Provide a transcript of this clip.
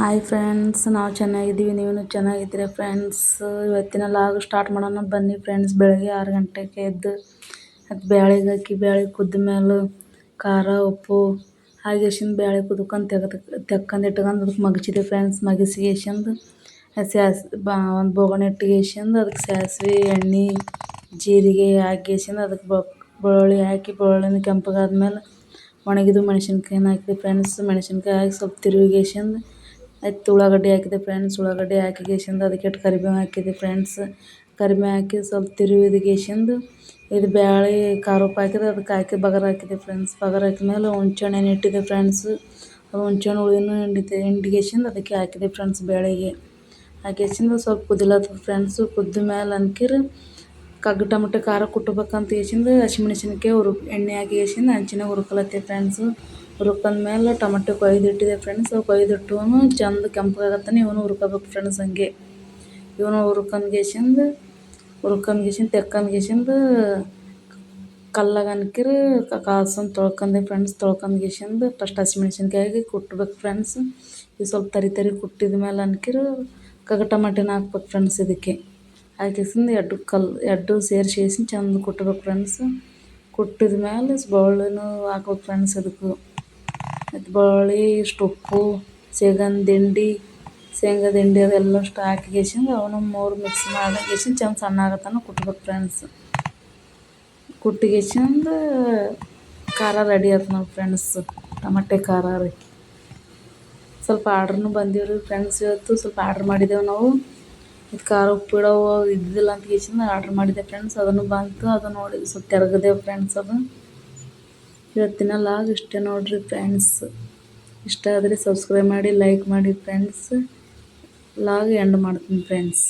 Hi friends ನಾವು ಚೆನ್ನಾಗಿದ್ದೀವಿ ನೀವು ಚೆನ್ನಾಗಿದ್ದೀರ ಫ್ರೆಂಡ್ಸ್ ಇವತ್ತಿನ ಲಾಗ್ ಸ್ಟಾರ್ಟ್ ಮಾಡೋಣ. ಬನ್ನಿ ಫ್ರೆಂಡ್ಸ್ ಬೆಳಗ್ಗೆ ಆರು ಗಂಟೆಗೆ ಎದ್ದು ಅದು ಬ್ಯಾಳಿಗೆ ಹಾಕಿ, ಬ್ಯಾಳೆ ಕುದ್ದ ಮೇಲೆ ಖಾರ, ಉಪ್ಪು ಹಾಗೇಶಿಂದ ಬ್ಯಾಳಿ ಕುದ್ಕೊಂಡು ತೆಗೆದು ತೆಕ್ಕೊಂಡು ಇಟ್ಕೊಂಡು ಅದಕ್ಕೆ ಮಗಚಿದೆ ಫ್ರೆಂಡ್ಸ್ ಮಗಸ್ಕೇಶಿಂದು ಸ್ಯಾಸ್ ಬಾ, ಒಂದು ಬೋಗಣಿ ಇಟ್ಕೇಶಿಂದು ಅದಕ್ಕೆ ಸಾಸಿವೆ, ಎಣ್ಣೆ, ಜೀರಿಗೆ ಹಾಕಿಸಿಂದ ಅದಕ್ಕೆ ಬೆಳ್ಳುಳ್ಳಿ ಹಾಕಿ, ಬೆಳ್ಳುಳ್ಳಿನ ಕೆಂಪಗಾದ್ಮೇಲೆ ಒಣಗಿದ ಮೆಣಸಿನ್ಕಾಯಿನ ಹಾಕಿದೆ ಫ್ರೆಂಡ್ಸ್ ಮೆಣಸಿನ್ಕಾಯಿ ಹಾಕಿ ಸ್ವಲ್ಪ ತಿರುಗಿಗೇಶಿಂದು ಆಯ್ತು ಉಳ್ಳಾಗಡ್ಡಿ ಹಾಕಿದೆ ಫ್ರೆಂಡ್ಸ್ ಉಳ್ಳಾಗಡ್ಡಿ ಹಾಕಿಗೇಶಿಂದು ಅದಕ್ಕೆ ಕರಿಬೇವು ಹಾಕಿದೆ ಫ್ರೆಂಡ್ಸ್ ಕರಿಬೇವು ಹಾಕಿ ಸ್ವಲ್ಪ ತಿರುವಿದ್ಗೇಶಿಂದು ಇದು ಬ್ಯಾಳೆ ಖಾರ ಉಪ್ಪು ಹಾಕಿದೆ, ಅದಕ್ಕೆ ಹಾಕಿ ಬಗಾರ ಹಾಕಿದೆ ಫ್ರೆಂಡ್ಸ್ ಬಗರ್ ಹಾಕಿದ್ಮೇಲೆ ಹುಣ್ಸೆಹಣ್ಣು ಇಟ್ಟಿದೆ ಫ್ರೆಂಡ್ಸ್ ಹುಣ್ಸೆಹಣ್ಣು ಹುಳಿನೂ ಹಿಂಡಿದೆ ಹಿಂಡ್ಗೇಶಿಂದು ಅದಕ್ಕೆ ಹಾಕಿದೆ ಫ್ರೆಂಡ್ಸ್ ಬೇಳೆಗೆ ಹಾಕಿಸಿಂದ ಸ್ವಲ್ಪ ಕುದಿಲತ್ತದ ಫ್ರೆಂಡ್ಸು ಕುದ್ದ ಮೇಲೆ ಅನ್ಕಿರು ಕಗ್ಗ ಟಮಟೆ ಖಾರ ಕುಟ್ಟಬೇಕಂತ ಗೇಶಿಂದು ಹಸಿಮೆಣಸಿನ್ಕಾಯಿ ಹುರು ಎಣ್ಣೆ ಹಾಕಿ ಹಾಕಿಗೇಶಿಂದು ಹಂಚಿನಾಗ ಹುರ್ಕೊಳತ್ತೆ ಫ್ರೆಂಡ್ಸು ಹುರ್ಕೊಂಡ್ಮೇಲೆ ಟೊಮೆಟೊ ಕೊಯ್ದು ಇಟ್ಟಿದ್ದೆ ಫ್ರೆಂಡ್ಸ್ ಕೊಯ್ದಿಟ್ಟುನು ಚಂದ ಕೆಂಪಗಾಗತ್ತಾನೆ ಇವನು ಹುರ್ಕೋಬೇಕು ಫ್ರೆಂಡ್ಸ್ ಹಂಗೆ. ಇವನು ಹುರ್ಕೊಂಡ್ಗೇಶಿಂದು ಹುರ್ಕೊಂಡ್ಗೇಶಿಂದು ತೆಕ್ಕಂಡ್ಗೇಶಿಂದು ಕಲ್ಲಾಗ ಅನ್ಕಿರು ಕಾಸನ್ ತೊಳ್ಕೊಂಡೆ ಫ್ರೆಂಡ್ಸ್ ತೊಳ್ಕೊಂಡ್ಗೇಶಿಂದು ಫಸ್ಟ್ ಹಸಿಮೆಣ್ಸಿನ್ಕಾಯಿ ಹಾಕಿ ಕುಟ್ಬೇಕು ಫ್ರೆಂಡ್ಸ್ ಇದು ಸ್ವಲ್ಪ ತರಿ ತರಿ ಕುಟ್ಟಿದ ಮೇಲೆ ಅನ್ಕಿರು ಕಗ ಟಮಾಟಿನ ಹಾಕ್ಬೇಕು ಫ್ರೆಂಡ್ಸ್ ಇದಕ್ಕೆ. ಹಾಕಿಸಿಂದ ಎಡ್ಡು ಕಲ್ಲು ಎಡ್ಡು ಸೇರಿಸಿ ಚಂದ ಕುಟ್ಬೇಕು ಫ್ರೆಂಡ್ಸ್ ಕುಟ್ಟಿದ ಮೇಲೆ ಬೆಳ್ಳುಳ್ಳಿನೂ ಹಾಕ್ಬೇಕು ಫ್ರೆಂಡ್ಸ್ ಅದಕ್ಕೂ. ಮತ್ತು ಬಳ್ಳಿ ಇಷ್ಟು ಉಪ್ಪು ಹಿಂಡಿ ಶೇಂಗದ ಹಿಂಡಿ ಅದೆಲ್ಲ ಅಷ್ಟು ಹಾಕಿಗೇಶಿಂದು ಅವನ್ನ ಮೂರು ಮಿಕ್ಸ್ ಮಾಡಿಗೇಶಿಂದು ಚಂದ ಸಣ್ಣ ಆಗತ್ತನ ಕುಟ್ಬೇಕು ಫ್ರೆಂಡ್ಸ್ ಕುಟ್ಟಿಗೇಶಿಂದು ಖಾರ ರೆಡಿ ಆಯ್ತು ನಾವು ಫ್ರೆಂಡ್ಸ್ ಟಮಟೆ ಖಾರ ರೀ. ಸ್ವಲ್ಪ ಆರ್ಡ್ರನು ಬಂದೀವಿ ರೀ ಫ್ರೆಂಡ್ಸ್ ಇವತ್ತು, ಸ್ವಲ್ಪ ಆರ್ಡ್ರ್ ಮಾಡಿದ್ದೇವೆ ನಾವು. ಇದು ಖಾರ ಉಪ್ಪಿಡವು ಇದ್ದಿದ್ದಿಲ್ಲ ಅಂತ ಗೇಶಿಂದ ಆರ್ಡ್ರ್ ಮಾಡಿದ್ದೆ ಫ್ರೆಂಡ್ಸ್ ಅದನ್ನು ಬಂತು ಅದು ನೋಡಿ ಸ್ವಲ್ಪ ತೆರಗದೇವು ಫ್ರೆಂಡ್ಸ್ ಅದು. ಇವತ್ತಿನ ಲಾಗ್ ಇಷ್ಟೇ ನೋಡ್ರಿ ಫ್ರೆಂಡ್ಸ್ ಇಷ್ಟ ಆದರೆ ಸಬ್ಸ್ಕ್ರೈಬ್ ಮಾಡಿ ಲೈಕ್ ಮಾಡಿ ಫ್ರೆಂಡ್ಸ್ ಲಾಗ್ ಎಂಡ್ ಮಾಡ್ತೀನಿ ಫ್ರೆಂಡ್ಸ್